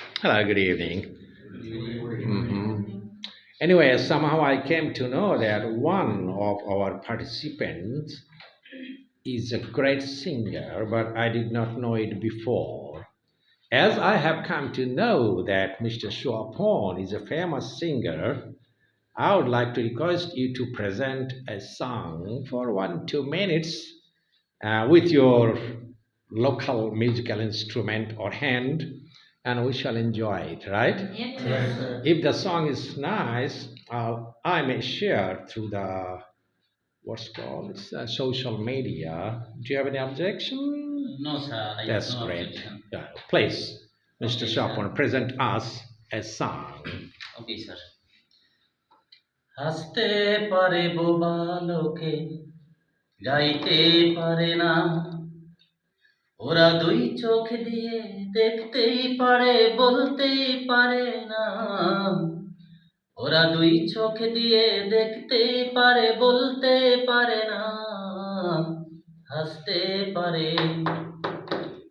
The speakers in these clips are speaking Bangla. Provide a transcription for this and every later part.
Hello, good evening. Mhm. Anyway, somehow I came to know that one of our participants is a great singer, but I did not know it before. As I have come to know that Mr. Shuapon is a famous singer, I would like to request you to present a song for one, two minutes uh, with your local musical instrument or hand, and we shall enjoy it, right? Yes, sir. If the song is nice, uh, I may share through the what's called it's, uh, social media. Do you have any objection? No, sir. I That's have no great. objection. Yeah, please, Mr. Okay, Shapon, sir. present us a song. Okay sir হাসতে পারে বোবা লোকে গাইতে পারে না ওরা দুই চোখ দিয়ে দেখতেই পারে, বলতেই পারে না। ওরা দুই চোখ দিয়ে দেখতেই পারে বলতে পারে না। হাসতে পারে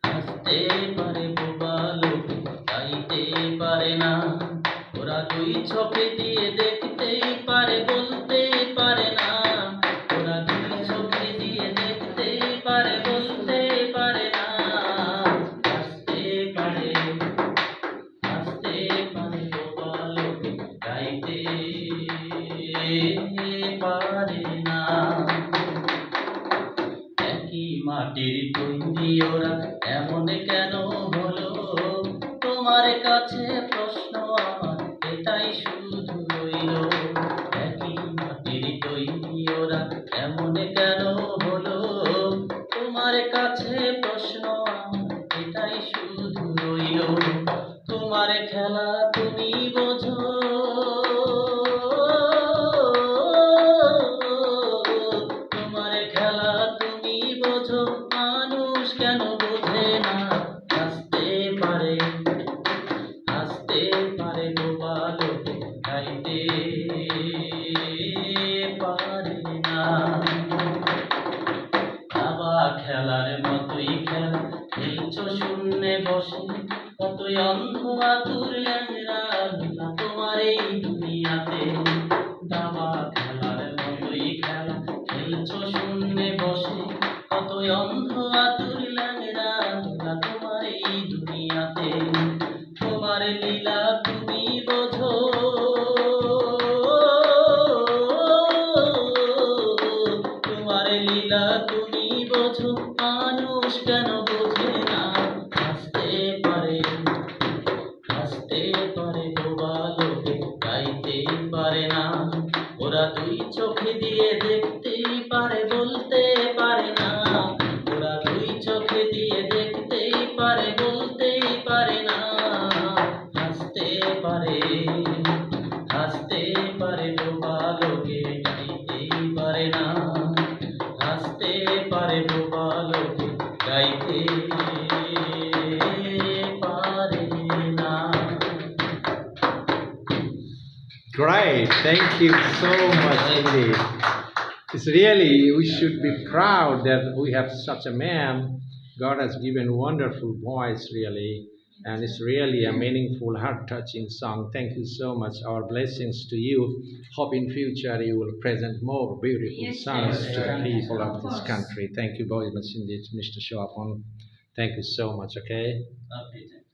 হাসতে পারে বোবা লোক, গাইতে পারে না। ওরা দুই চোখে দিয়ে পারে না একই মাটির তৈরি ওরা এমন কেন হলো? তোমার কাছে প্রশ্ন আমার, এটাই শুধু রইল। একই মাটির তৈরি ওরা এমন কেন হলো? তোমার কাছে প্রশ্ন আমার, এটাই শুধু রইল। তোমার খেলা তুমি বোঝো বসে, কতই অন্ধ আতুর ল্যাংরা তোমার এই দুনিয়াতে দাবা খেলার মতোই খেলা খেলছ শূন্যে বসে কতই অন্ধ আতুর ল্যাংরা তোমার এই দুনিয়াতে। তোমার লীলা চোখে দিয়ে দেখতেই পারে, বলতে পারে না। ওরা দুই চোখে দিয়ে দেখতেই পারে, বলতেই পারে না। হাসতে পারে হাসতে পারে, বোবা লোকে গাইতেই পারে না। Great, thank you so much indeed. It's really, we should be proud that we have such a man. God has given wonderful voice, really, and it's really a meaningful, heart-touching song. Thank you so much. Our blessings to you. Hope in future you will present more beautiful Yes, songs yes, to the yes, people of of this country. Thank you very much indeed, Mr. Shawapon. Thank you so much. Okay. Okay,